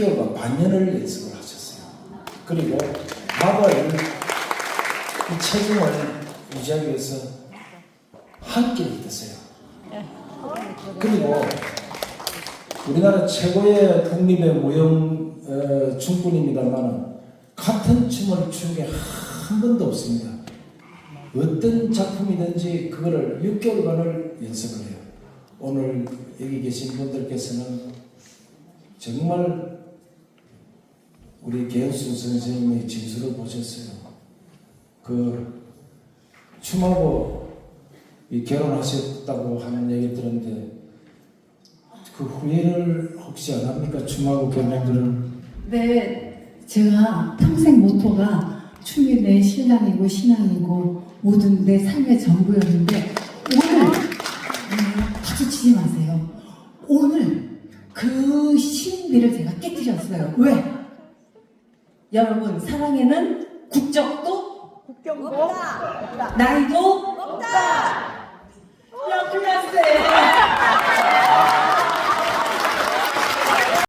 6개월간 반년을 연습을 하셨어요. 그리고 마법을 이 체중을 유지하기 위해서 한 끼를 드세요. 그리고 우리나라 최고의 국립의 무용 어, 춤꾼입니다만 같은 춤을 추는 게 한 번도 없습니다. 어떤 작품이든지 그거를 6개월간을 연습을 해요. 오늘 여기 계신 분들께서는 정말 우리 개은수 선생님의 진술을 보셨어요. 그이 결혼하셨다고 하는 얘기 들었는데 그 후회를 혹시 안 합니까? 춤하고 결혼들은 네, 제가 평생 모토가 춤이 내 신앙이고 신앙이고 모든 내 삶의 전부였는데 오늘 음, 박수 치지 마세요. 오늘 그 신비를 제가 깨뜨렸어요. 왜? 여러분 사랑에는 국적도 없다. 나이도 없다.